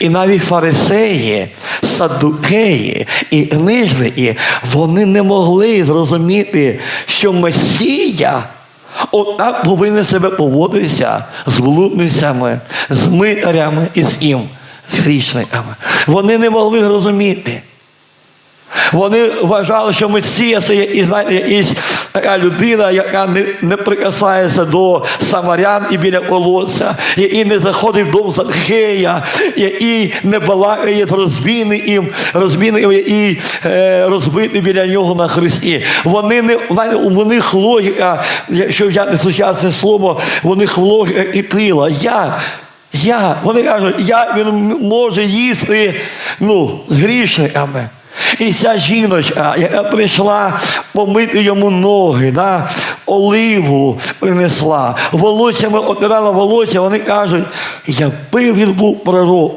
І навіть фарисеї, саддукеї і книжники, вони не могли зрозуміти, що Месія отак повинен себе поводитися з блудницями, з митарями і з ким? З грішниками. Вони не могли зрозуміти. Вони вважали, що Месія це якийсь, знаєте, якась така людина, яка не, не прикасається до самарян і біля колодця, який не заходить в дом Закхея, який не балакає з розбійником, розбійником, який е, розбитий біля нього на хресті. Вони не них логіка, якщо взяти сучасне слово, них логіка і пила. Як? Я, вони кажуть, як він може їсти ну, з грішниками. І ця жіночка, яка прийшла помити йому ноги, да, оливу принесла, волоссями опирала волосся, вони кажуть, якби він був пророк,